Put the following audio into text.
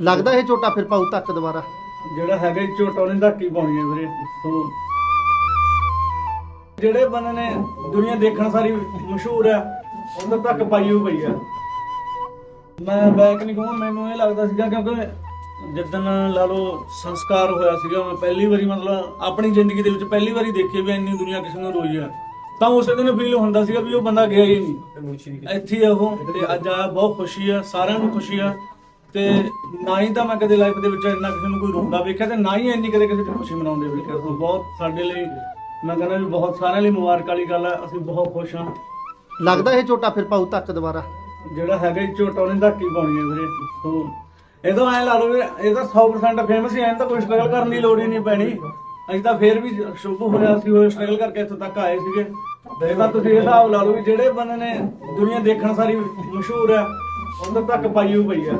ਲੱਗਦਾ ਇਹ ਝੋਟਾ ਫਿਰ ਪਾਉ ਤੱਕ ਦੁਬਾਰਾ। ਜਿਹੜਾ ਹੈਗਾ ਜੀ ਝੋਟਾ ਉਹਨੇ ਧੱਕੀ ਪਾਉਣੀ ਹੈ ਵੀਰੇ ਸੋ ਜਿਹੜੇ ਬੰਦੇ ਨੇ ਦੁਨੀਆ ਦੇਖਣ ਸਾਰੀ ਮਸ਼ਹੂਰ ਆ ਉਹਨਾਂ ਤੱਕ ਪਾਈ ਹੋਈ ਪਈ ਆ ਮੈਂ ਬੈਕ ਨਹੀਂ ਕਹੂੰ ਮੈਨੂੰ ਇਹ ਲੱਗਦਾ ਸੀਗਾ ਕਿਉਂਕਿ ਜਿੱਦਣ ਲਾ ਲਓ ਸੰਸਕਾਰ ਹੋਇਆ ਸੀਗਾ ਮੈਂ ਪਹਿਲੀ ਵਾਰੀ ਮਤਲਬ ਆਪਣੀ ਜ਼ਿੰਦਗੀ ਦੇ ਵਿੱਚ ਪਹਿਲੀ ਵਾਰੀ ਦੇਖੀ ਵੀ ਇੰਨੀ ਦੁਨੀਆ ਕਿਸੇ ਨੂੰ ਰੋਈ ਆ ਤਾਂ ਉਸੇ ਦਿਨ ਫੀਲ ਹੁੰਦਾ ਸੀਗਾ ਵੀ ਉਹ ਬੰਦਾ ਗਿਆ ਹੀ ਨਹੀਂ। ਇੱਥੇ ਉਹ ਤੇ ਅੱਜ ਆ ਬਹੁਤ ਖੁਸ਼ੀ ਆ ਸਾਰਿਆਂ ਨੂੰ ਖੁਸ਼ੀ ਆ। ਤੇ ਨਾ ਹੀ ਤਾਂ ਮੈਂ ਕਦੇ ਲਾਈਫ ਦੇ ਵਿੱਚ ਇੰਨਾ ਕਿਸੇ ਨੂੰ ਕੋਈ ਰੋਂਦਾ ਵੇਖਿਆ ਤੇ ਨਾ ਹੀ ਇੰਨੀ ਕਦੇ ਕਿਸੇ ਦੀ ਖੁਸ਼ੀ ਮਨਾਉਂਦੇ ਵੇਖਿਆ। ਸੋ ਬਹੁਤ ਸਾਡੇ ਲਈ ਮੈਂ ਕਹਿੰਦਾ ਵੀ ਬਹੁਤ ਸਾਰਿਆਂ ਲਈ ਮੁਬਾਰਕ ਵਾਲੀ ਗੱਲ ਆ ਅਸੀਂ ਬਹੁਤ ਖੁਸ਼ ਹਾਂ। ਲੱਗਦਾ ਇਹ ਝੋਟਾ ਫਿਰ ਪਾਉ ਤੱਕ ਦੁਬਾਰਾ? ਜਿਹੜਾ ਹੈਗਾ ਜੀ ਝੋਟਾ ਉਹਨੇ ਧੱਕੀ ਪਾਉਣੀ ਹੈ ਵੀਰੇ। ਸੋ ਇਹਦਾ ਐ ਲਾ ਲਓ ਵੀ ਇਹ ਤਾਂ 100% ਫੇਮਸ ਹੀ ਐਂ ਤਾਂ ਕੋਈ ਸਟਰਗਲ ਕਰਨ ਦੀ ਲੋੜ ਹੀ ਨਹੀਂ ਪੈਣੀ। ਅਸੀਂ ਤਾਂ ਫੇਰ ਵੀ ਸ਼ੁਭ ਹੋਇਆ ਸੀ ਉਹ ਸਟਰਗਲ ਕਰਕੇ ਇੱਥੋਂ ਤੱਕ ਆਏ ਸੀਗੇ। ਤੇ ਤਾਂ ਤੁਸੀਂ ਇਹ ਹਿਸਾਬ ਲਾ ਲਓ ਵੀ ਜਿਹੜੇ ਬੰਦੇ ਨੇ ਦੁਨੀਆ ਦੇਖਣ ਸਾਰੀ ਮਸ਼ਹੂਰ ਆ ਉਹਨਾਂ ਤੱਕ ਪਾਈ ਹੋਈ ਪਈ ਆ।